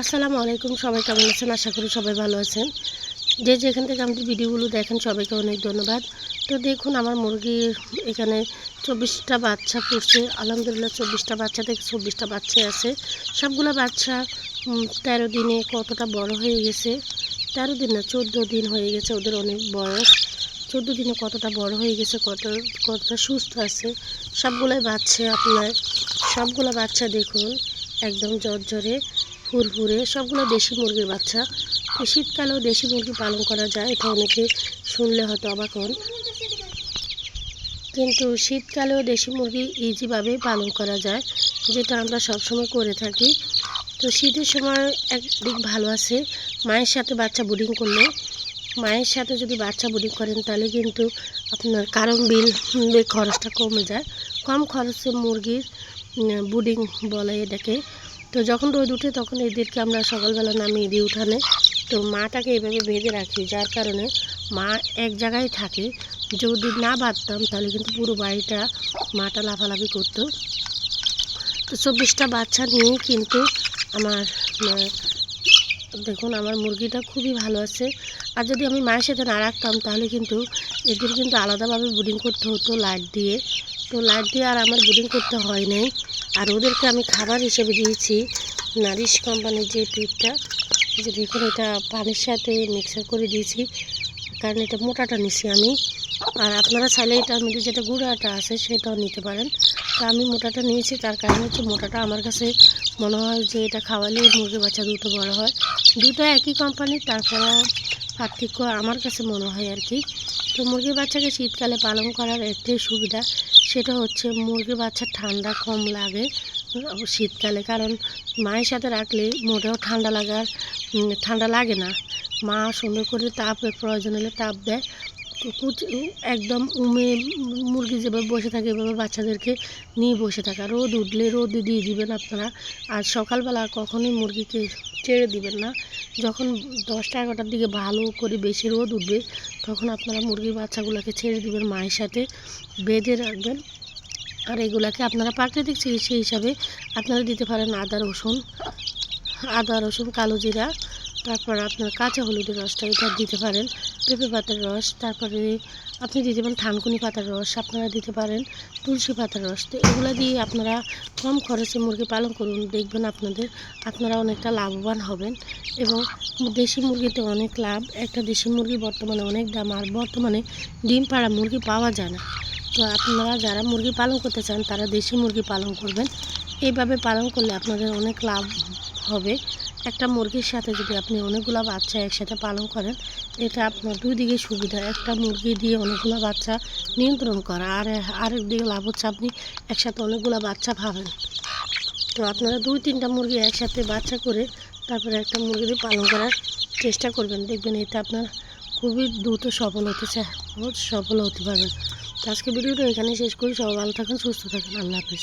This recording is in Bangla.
আসসালামু আলাইকুম, সবাই কেমন আছেন? আশা করি সবাই ভালো আছেন। যে যেখান থেকে আমাদের ভিডিওগুলো দেখেন, সবাইকে অনেক ধন্যবাদ। তো দেখুন, আমার মুরগির এখানে চব্বিশটা বাচ্চা পড়ছে আলহামদুলিল্লাহ, চব্বিশটা বাচ্চা থেকে চব্বিশটা বাচ্চা আছে। সবগুলো বাচ্চা তেরো দিনে কতটা বড় হয়ে গেছে? তেরো দিন না, চোদ্দ দিন হয়ে গেছে ওদের অনেক বয়স। চোদ্দ দিনে কতটা বড় হয়ে গেছে, কত, কতটা সুস্থ আছে? সবগুলোই বাচ্চা আপনার, সবগুলো বাচ্চা দেখুন, একদম জ্বরে ফুরফুরে, সবগুলো দেশি মুরগির বাচ্চা। তো শীতকালেও দেশি মুরগি পালন করা যায়, এটা অনেকে শুনলে হয়তো অবাক হন। কিন্তু শীতকালেও দেশি মুরগি ইজিভাবেই পালন করা যায়, যেটা আমরা সবসময় করে থাকি। তো শীতের সময় একদিক ভালো আছে, মায়ের সাথে বাচ্চা বুডিং করলে। মায়ের সাথে যদি বাচ্চা বুডিং করেন, তাহলে কিন্তু আপনার কারণ বিল খরচটা কমে যায়। কম খরচে মুরগির বুডিং বলে এটাকে। তো যখন রোদ উঠে তখন এদেরকে আমরা সকালবেলা নামিয়ে দিই উঠানে। তো মাটাকে এভাবে বেঁধে রাখি, যার কারণে মা এক জায়গায় থাকে। যদি না বাঁধতাম তাহলে কিন্তু পুরো বাড়িটা মাটা লাফালাফি করতো। তো চব্বিশটা বাচ্চা নিয়ে কিন্তু আমার দেখুন আমার মুরগিটা খুবই ভালো আছে। আর যদি আমি মায়ের সাথে না রাখতাম তাহলে কিন্তু এদের কিন্তু আলাদাভাবে বুডিং করতে হতো লাইট দিয়ে। তো লাইট দিয়ে আর আমার বুডিং করতে হয় নাই। আর ওদেরকে আমি খাবার হিসেবে দিয়েছি। নারিশ কোম্পানির যে পিঠটা যে দেখুন এটা পানির সাথে মিক্সার করে দিয়েছি, কারণ এটা মোটাটা নিছি আমি। আর আপনারা চাইলে এটার মধ্যে যেটা গুঁড়াটা আছে সেটাও নিতে পারেন। তো আমি মোটাটা নিয়েছি, তার কারণ হচ্ছে মোটাটা আমার কাছে মনে হয় যে এটা খাওয়ালে মুরগির বাচ্চা দুটো বড় হয়। দুটো একই কোম্পানির, তারপরে পার্থক্য আমার কাছে মনে হয় আর কি। তো মুরগির বাচ্চাকে শীতকালে পালন করার একটাই সুবিধা সেটা হচ্ছে মুরগির বাচ্চা ঠান্ডা কম লাগে শীতকালে। কারণ মায়ের সাথে রাখলে মোটেও ঠান্ডা লাগার ঠান্ডা লাগে না। মা সুন্দর করে তাপের প্রয়োজন হলে তাপ দেয়। তো একদম উমে মুরগি যেভাবে বসে থাকে, এভাবে বাচ্চাদেরকে নিয়ে বসে থাকা। রোদ উঠলে রোদ দিয়ে দিবেন আপনারা। আর সকালবেলা কখনোই মুরগিকে ছেড়ে দিবেন না। যখন দশটা এগারোটার দিকে ভালো করে বেশি রোদ উঠবে, তখন আপনারা মুরগির বাচ্চাগুলোকে ছেড়ে দিবেন মায়ের সাথে, বেঁধে রাখবেন। আর এগুলাকে আপনারা প্রাকৃতিক চিকিৎসা হিসাবে আপনারা দিতে পারেন আদা, রসুন আদা, রসুন, কালো জিরা। তারপর আপনার কাঁচা হলুদের রসটা এটা দিতে পারেন। পেঁপে পাতার রস, তারপরে আপনি দিতে পারেন থানকুনি পাতার রস, আপনারা দিতে পারেন তুলসী পাতার রস। তো এগুলো দিয়ে আপনারা কম খরচে মুরগি পালন করুন, দেখবেন আপনাদের, আপনারা অনেকটা লাভবান হবেন। এবং দেশি মুরগিতে অনেক লাভ, একটা দেশি মুরগি বর্তমানে অনেক দাম, আর বর্তমানে ডিম পাড়া মুরগি পাওয়া যায় না। তো আপনারা যারা মুরগি পালন করতে চান, তারা দেশি মুরগি পালন করবেন। এইভাবে পালন করলে আপনাদের অনেক লাভ হবে। একটা মুরগির সাথে যদি আপনি অনেকগুলো বাচ্চা একসাথে পালন করেন, এটা আপনার দুই দিকে সুবিধা। একটা মুরগি দিয়ে অনেকগুলো বাচ্চা নিয়ন্ত্রণ করা, আর আরেক দিকে লাভ হচ্ছে আপনি একসাথে অনেকগুলো বাচ্চা পাবেন। তো আপনারা দুই তিনটা মুরগি একসাথে বাচ্চা করে তারপরে একটা মুরগি দিয়ে পালন করার চেষ্টা করবেন। দেখবেন এতে আপনার খুবই দ্রুত সফল হতে চায় সফল হতে পারবেন আজকে ভিডিওটা এখানে শেষ করি। সবাই ভালো থাকেন, সুস্থ থাকেন। আল্লাহ হাফিজ।